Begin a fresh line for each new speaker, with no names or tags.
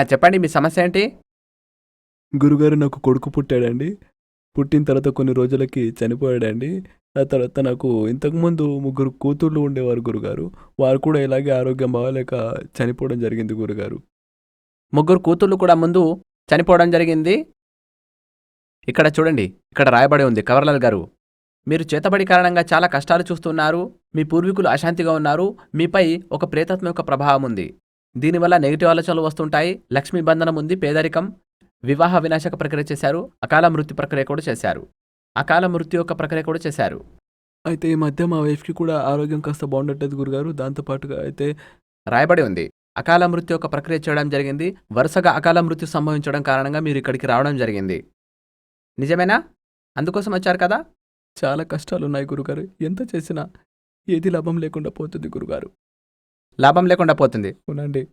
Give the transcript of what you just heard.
చెప్పండి మీ సమస్య ఏంటి?
గురుగారు నాకు కొడుకు పుట్టాడండి. పుట్టిన తర్వాత కొన్ని రోజులకి చనిపోయాడండి. ఆ తర్వాత నాకు ఇంతకుముందు ముగ్గురు కూతుర్లు ఉండేవారు గురుగారు. వారు కూడా ఇలాగే ఆరోగ్యం బాగాలేక చనిపోవడం జరిగింది గురుగారు.
ముగ్గురు కూతుళ్ళు కూడా ముందు చనిపోవడం జరిగింది. ఇక్కడ చూడండి ఇక్కడ రాయబడి ఉంది. కవర్లాల్ గారు మీరు చేతబడి కారణంగా చాలా కష్టాలు చూస్తున్నారు. మీ పూర్వీకులు అశాంతిగా ఉన్నారు. మీపై ఒక ప్రేతత్వం యొక్క ప్రభావం ఉంది. దీనివల్ల నెగిటివ్ ఆలోచనలు వస్తుంటాయి. లక్ష్మీ బంధనం ఉంది పేదరికం వివాహ వినాశక ప్రక్రియ చేశారు అకాల మృత్యు ప్రక్రియ కూడా చేశారు. అకాల మృత్యు యొక్క ప్రక్రియ కూడా చేశారు.
అయితే ఈ మధ్య మా వైఫ్కి కూడా ఆరోగ్యం కాస్త బాగుండట్లేదు గురుగారు దాంతోపాటుగా అయితే
రాయబడి ఉంది. అకాల మృత్యు యొక్క ప్రక్రియ చేయడం జరిగింది. వరుసగా అకాల మృత్యు సంభవించడం కారణంగా మీరు ఇక్కడికి రావడం జరిగింది. నిజమేనా? అందుకోసం వచ్చారు కదా?
చాలా కష్టాలు ఉన్నాయి గురుగారు. ఎంత చేసినా ఏది లాభం లేకుండా పోతుంది గురుగారు.
లాభం లేకుండా పోతుంది.
అవునండి.